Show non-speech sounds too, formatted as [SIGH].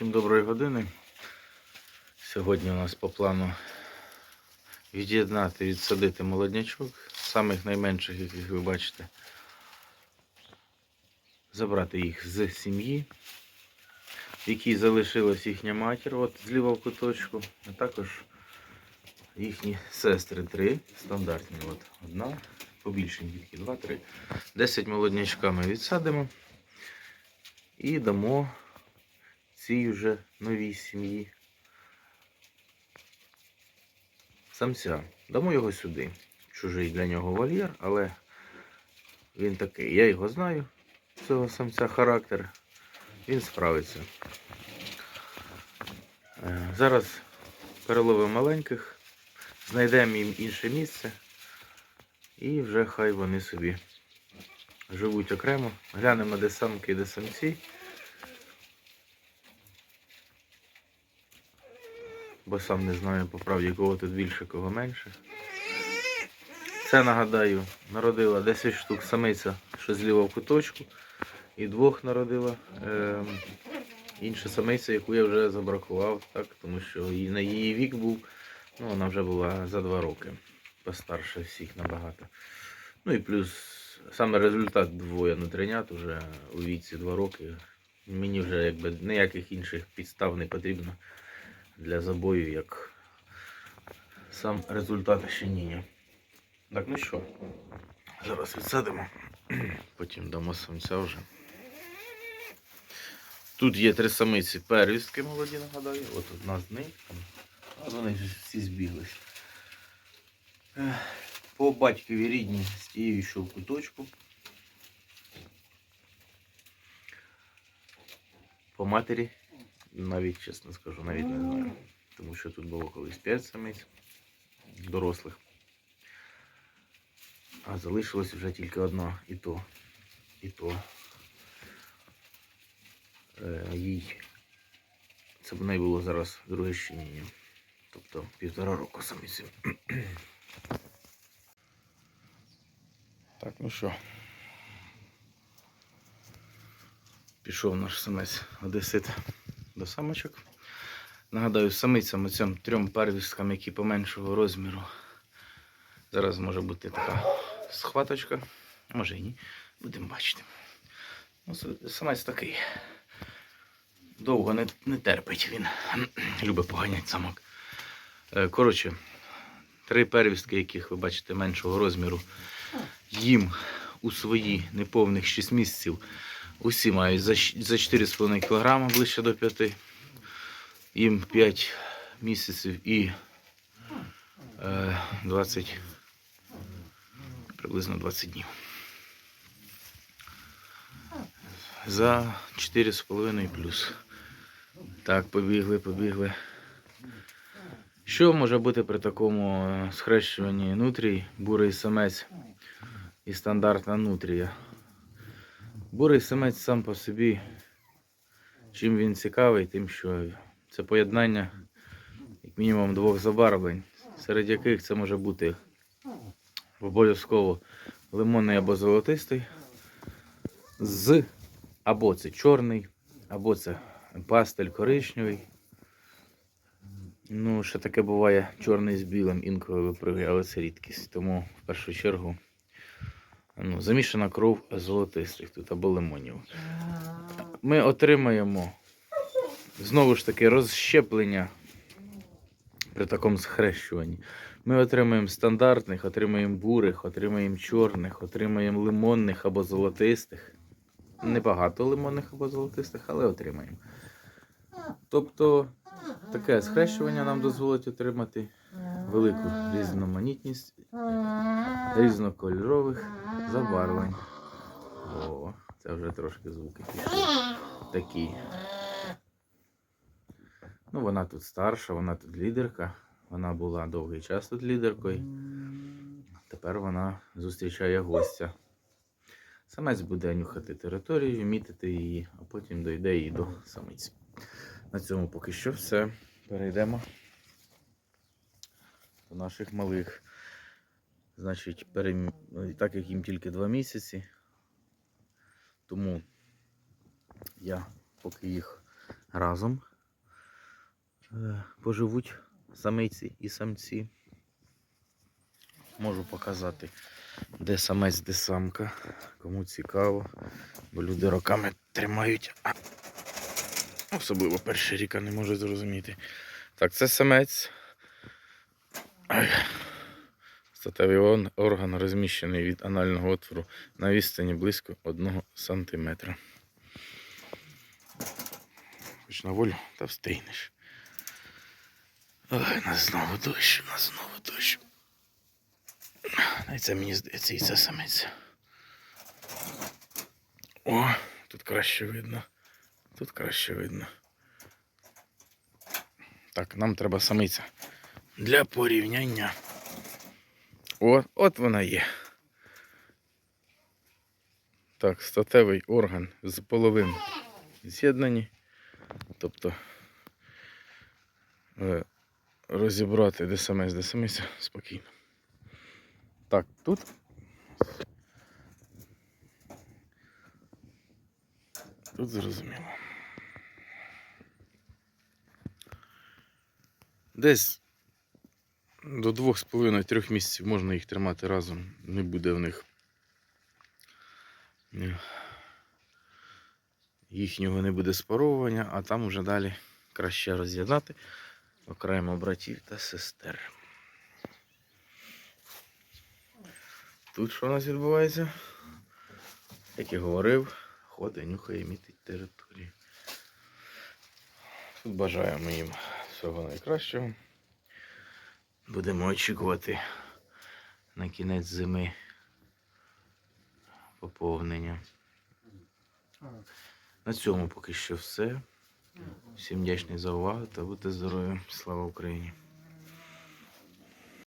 Всім доброї години. Сьогодні у нас по плану від'єднати, відсадити молоднячок, самих найменших, яких ви бачите, забрати їх з сім'ї, в якій залишилась їхня матір, от зліва в куточку, а також їхні сестри три, стандартні. От одна, побільшенькі такі, два, три. Десять молоднячка ми відсадимо і дамо цій вже новій сім'ї. Самця. Дамо його сюди. Чужий для нього вольєр, але він такий. Я його знаю, цього самця характер. Він справиться. Е, Зараз переловимо маленьких, знайдемо їм інше місце і вже хай вони собі живуть окремо. Глянемо, де самки, де самці. Бо сам не знаю по правді, кого тут більше, кого менше. Це нагадаю, народила 10 штук самиця, що зліва в куточку, і двох народила е, інша самиця, яку я вже забракував, так, тому що її- на її вік був, ну вона вже була за 2 роки, постарше всіх набагато. Ну і плюс саме результат двоє нутринят уже у віці 2 роки. Мені вже якби ніяких інших підстав не потрібно для забою, як сам результат щеніння. Так, ну що, зараз відсадимо, [CLEARS THROAT] потім дамо самця вже. Тут є три самиці первістки молоді, нагадаю. От одна з них. А вони всі збіглись. По батькові рідні з тією, що в куточку. По матері навіть, чесно скажу, навіть не знаю. Тому що тут було колись 5 самиць дорослих. А залишилось вже тільки одна і то. І то. Е, їй. Це в неї було зараз друге щеніння. Тобто півтора року самиці. Так, ну що. Пішов наш самець одесит до самочок. Нагадаю, самицям оцим трьом первісткам, які поменшого розміру. Зараз може бути така схваточка, може і ні. Будемо бачити. Ну, самець такий. Довго не, не терпить він. [CLEARS THROAT] Любить поганяти самок. Е, Коротше, три первістки, яких ви бачите меншого розміру, їм у свої неповних 6 місяців усі мають за, за 4,5 кг ближче до 5 їм 5 місяців і е, 20, приблизно 20 днів. За 4,5 плюс. Так, побігли, побігли. Що може бути при такому е, схрещуванні нутрій, бурий самець і стандартна нутрія? Бурий самець сам по собі, чим він цікавий, тим, що це поєднання як мінімум двох забарвлень, серед яких це може бути обов'язково лимонний або золотистий, з або це чорний, або це пастель коричневий. Ну, ще таке буває чорний з білим, інколи випригує, але це рідкість. Тому в першу чергу ну, замішана кров золотистих тут або лимонів. Ми отримаємо знову ж таки розщеплення при такому схрещуванні. Ми отримаємо стандартних, отримаємо бурих, отримаємо чорних, отримаємо лимонних або золотистих. Небагато лимонних або золотистих, але отримаємо. Тобто таке схрещування нам дозволить отримати велику різноманітність різнокольорових забарвлень. О, це вже трошки звуки пішли. Такі. Ну, вона тут старша, вона тут лідерка. Вона була довгий час тут лідеркою. Тепер вона зустрічає гостя. Самець буде нюхати територію, мітити її, а потім дойде і до самиці. На цьому поки що все. Перейдемо до наших малих. Значить, перем... так як їм тільки два місяці, тому я поки їх разом е, поживуть самиці і самці. Можу показати, де самець, де самка. Кому цікаво, бо люди роками тримають. А, особливо перший ріка не може зрозуміти. Так, це самець. Статевий орган розміщений від анального отвору на відстані близько 1 см. Хоч на волю та встигнеш. Ой, нас знову дощ, нас знову дощ. Це мені здається, і це самець. О, тут краще видно. Тут краще видно. Так, нам треба самиця. Для порівняння. О, от вона є. Так, статевий орган з половин з'єднані. Тобто е, розібрати де самиця спокійно. Так, тут. Тут зрозуміло. Десь до 2,5-3 місяців можна їх тримати разом. Не буде в них е, їхнього не буде спаровування, а там уже далі краще роз'єднати окремо братів та сестер. Тут що у нас відбувається? Як і говорив, ходить, нюхає, мітить територію. Тут бажаємо їм всього найкращого. Будемо очікувати на кінець зими поповнення. На цьому поки що все. Всім вдячний за увагу та будьте здорові. Слава Україні!